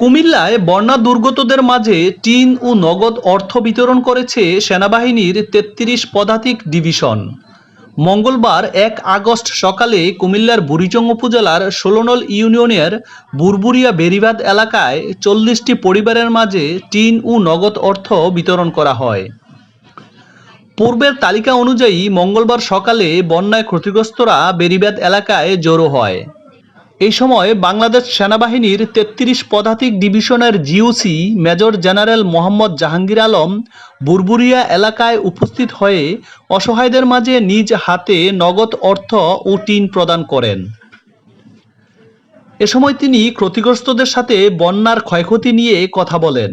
কুমিল্লায় বন্যা দুর্গতদের মাঝে টিন ও নগদ অর্থ বিতরণ করেছে সেনাবাহিনীর তেত্রিশ পদাতিক ডিভিশন। মঙ্গলবার এক আগস্ট সকালে কুমিল্লার বুড়িচং উপজেলার ষোলনল ইউনিয়নের বুরবুরিয়া বেরিবাদ এলাকায় চল্লিশটি পরিবারের মাঝে টিন ও নগদ অর্থ বিতরণ করা হয়। পূর্বের তালিকা অনুযায়ী মঙ্গলবার সকালে বন্যায় ক্ষতিগ্রস্তরা বেরিবাদ এলাকায় জড়ো হয়। এই সময় বাংলাদেশ সেনাবাহিনীর তেত্রিশ পদাতিক ডিভিশনের GOC major general Mohammad Jahangir Alam Burburia এলাকায় উপস্থিত হয়ে অসহায়দের মাঝে নিজ হাতে নগদ অর্থ ও টিন প্রদান করেন। এ সময় তিনি ক্ষতিগ্রস্তদের সাথে বন্যার ক্ষয়ক্ষতি নিয়ে কথা বলেন।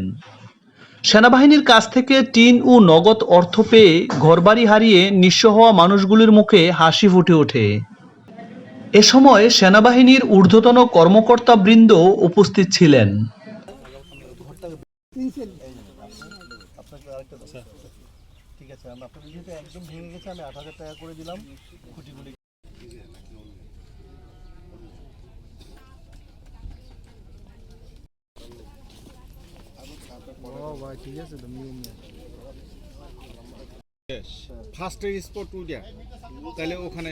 সেনাবাহিনীর কাছ থেকে টিন ও নগদ অর্থ পেয়ে ঘরবাড়ি হারিয়ে নিঃস্ব হওয়া মানুষগুলির মুখে হাসি ফুটে ওঠে। এ সময় সেনাবাহিনীর ঊর্ধ্বতন কর্মকর্তাবৃন্দ উপস্থিত ছিলেন। ঠিক আছে একদম আমি করে দিলাম ফার্স্ট স্পট উইটা তাহলে ওখানে